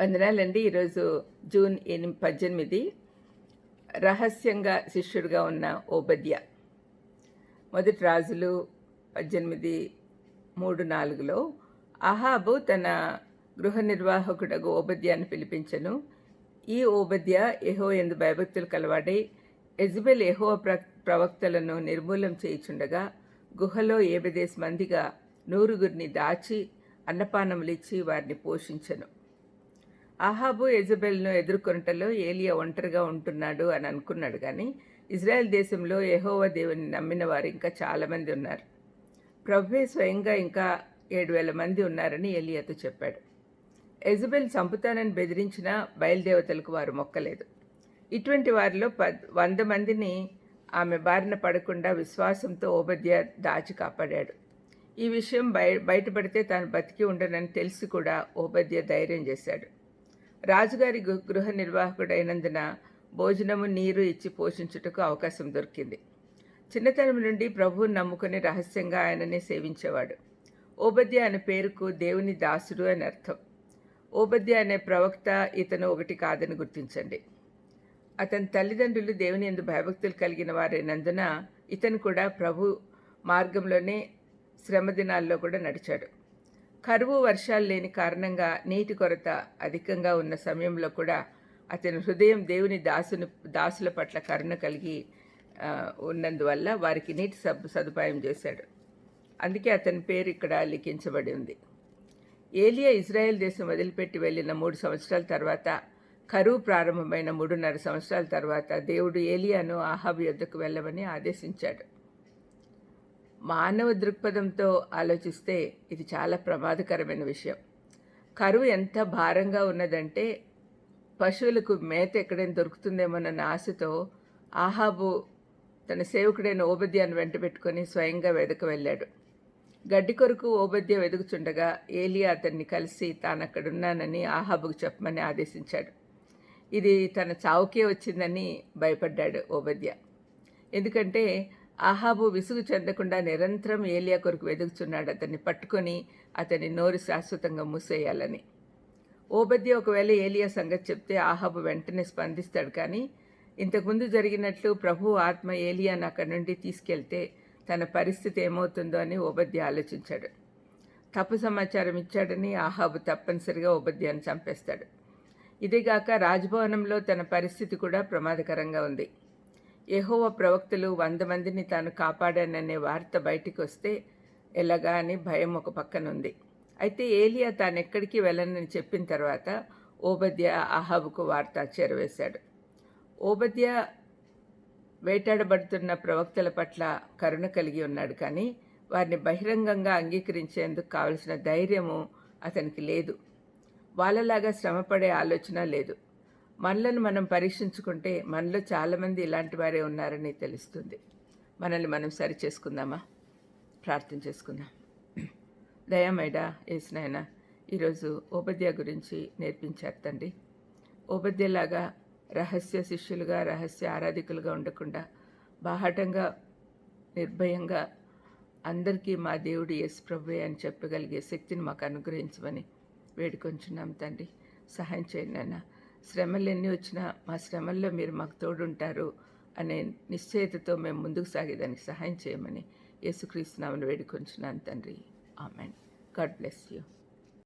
వందనాలండి. ఈరోజు జూన్ ఎనిమిది పద్దెనిమిది. రహస్యంగా శిష్యుడిగా ఉన్న ఓబద్య. మొదటి రాజులు పద్దెనిమిది మూడు నాలుగులో అహాబు తన గృహ నిర్వాహకుడగు ఓబద్యాన్ని పిలిపించను. ఈ ఓబద్య ఎహో ఎందు భయభక్తులు కలవాడై ఎజబెల్ ఎహో ప్ర ప్రవక్తలను నిర్మూలం చేయుచుండగా గుహలో ఏబదేశ మందిగా నూరుగురిని దాచి అన్నపానములిచ్చి వారిని పోషించను. అహాబు ఎజబెల్ను ఎదుర్కొనటలో ఏలియా ఒంటరిగా ఉంటున్నాడు అని అనుకున్నాడు కానీ ఇజ్రాయెల్ దేశంలో యహోవ దేవుని నమ్మిన వారు ఇంకా చాలామంది ఉన్నారు. ప్రభువే స్వయంగా ఇంకా ఏడు వేల మంది ఉన్నారని ఏలియాతో చెప్పాడు. ఎజబెల్ చంపుతానని బెదిరించిన బయలుదేవతలకు వారు మొక్కలేదు. ఇటువంటి వారిలో పద్ వంద మందిని ఆమె బారిన పడకుండా విశ్వాసంతో ఓబద్య దాచి కాపాడాడు. ఈ విషయం బయ బయటపడితే తాను బతికి ఉండనని తెలిసి కూడా ఓబద్య ధైర్యం చేశాడు. రాజుగారి గృహ నిర్వాహకుడైనందున భోజనము నీరు ఇచ్చి పోషించుటకు అవకాశం దొరికింది. చిన్నతనం నుండి ప్రభువును నమ్ముకుని రహస్యంగా ఆయననే సేవించేవాడు. ఓబద్య అనే పేరుకు దేవుని దాసుడు అని అర్థం. ఓబద్య అనే ప్రవక్త ఇతను ఒకటి కాదని గుర్తించండి. అతని తల్లిదండ్రులు దేవుని ఎందు భయభక్తులు కలిగిన వారైనందున ఇతను కూడా ప్రభు మార్గంలోనే శ్రమ దినాల్లో కూడా నడిచాడు. కరువు వర్షాలు లేని కారణంగా నీటి కొరత అధికంగా ఉన్న సమయంలో కూడా అతని హృదయం దేవుని దాసుని దాసుల పట్ల కరుణ కలిగి ఉన్నందువల్ల వారికి నీటి సబ్ సదుపాయం చేశాడు. అందుకే అతని పేరు ఇక్కడ లిఖించబడి ఉంది. ఏలియా ఇజ్రాయెల్ దేశం వదిలిపెట్టి వెళ్ళిన మూడు సంవత్సరాల తర్వాత కరువు ప్రారంభమైన మూడున్నర సంవత్సరాల తర్వాత దేవుడు ఏలియాను ఆహాబు యొద్దకు వెళ్ళమని ఆదేశించాడు. మానవ దృక్పథంతో ఆలోచిస్తే ఇది చాలా ప్రమాదకరమైన విషయం. కరువు ఎంత భారంగా ఉన్నదంటే పశువులకు మేత ఎక్కడైనా దొరుకుతుందేమోనన్న ఆశతో ఆహాబు తన సేవకుడైన ఓబద్యాన్ని వెంట పెట్టుకొని స్వయంగా వెదక వెళ్ళాడు. గడ్డి కొరకు ఓబద్య వెదుకుచుండగా ఏలియా అతన్ని కలిసి తాను అక్కడున్నానని ఆహాబుకు చెప్పమని ఆదేశించాడు. ఇది తన చావుకే వచ్చిందని భయపడ్డాడు ఓబద్య. ఎందుకంటే ఆహాబు విసుగు చెందకుండా నిరంతరం ఏలియా కొరకు వెదుగుచున్నాడు అతన్ని పట్టుకొని అతని నోరు శాశ్వతంగా మూసేయాలని. ఓబద్య ఒకవేళ ఏలియా సంగతి చెప్తే ఆహాబు వెంటనే స్పందిస్తాడు. కానీ ఇంతకుముందు జరిగినట్లు ప్రభు ఆత్మ ఏలియాను అక్కడి నుండి తీసుకెళ్తే తన పరిస్థితి ఏమవుతుందో అని ఓబద్య ఆలోచించాడు. తప్పు సమాచారం ఇచ్చాడని ఆహాబు తప్పనిసరిగా ఓబద్యాన్ని చంపేస్తాడు. ఇదిగాక రాజభవనంలో తన పరిస్థితి కూడా ప్రమాదకరంగా ఉంది. యహోవ ప్రవక్తలు వంద మందిని తాను కాపాడాననే వార్త బయటికి వస్తే ఎలాగా అని భయం ఒక పక్కనుంది. అయితే ఏలియా తాను ఎక్కడికి వెళ్ళనని చెప్పిన తర్వాత ఓబద్య అహాబుకు వార్త చేరవేశాడు. ఓబద్య వేటాడబడుతున్న ప్రవక్తల పట్ల కరుణ కలిగి ఉన్నాడు కానీ వారిని బహిరంగంగా అంగీకరించేందుకు కావలసిన ధైర్యము అతనికి లేదు. వాళ్ళలాగా శ్రమపడే ఆలోచన లేదు. మనలను మనం పరీక్షించుకుంటే మనలో చాలామంది ఇలాంటి వారే ఉన్నారని తెలుస్తుంది. మనల్ని మనం సరి చేసుకుందామా ప్రార్థన చేసుకుందాం. దయామైడా ఏసునాయన ఈరోజు ఓబద్య గురించి నేర్పించారు తండ్రి. ఓబద్యలాగా రహస్య శిష్యులుగా రహస్య ఆరాధికులుగా ఉండకుండా బాహటంగా నిర్భయంగా అందరికీ మా దేవుడు ఎస్ ప్రభువే అని చెప్పగలిగే శక్తిని మాకు అనుగ్రహించమని వేడుకొంచున్నాం తండ్రి. సహాయం చేయండి అన్నా శ్రమలు ఎన్ని వచ్చినా మా శ్రమల్లో మీరు మాకు తోడుంటారు అనే నిశ్చయితతో మేము ముందుకు సాగేదానికి సహాయం చేయమని యేసుక్రీస్తునామని వేడుకొంచున్నాను తండ్రి. ఆమెన్. God bless you.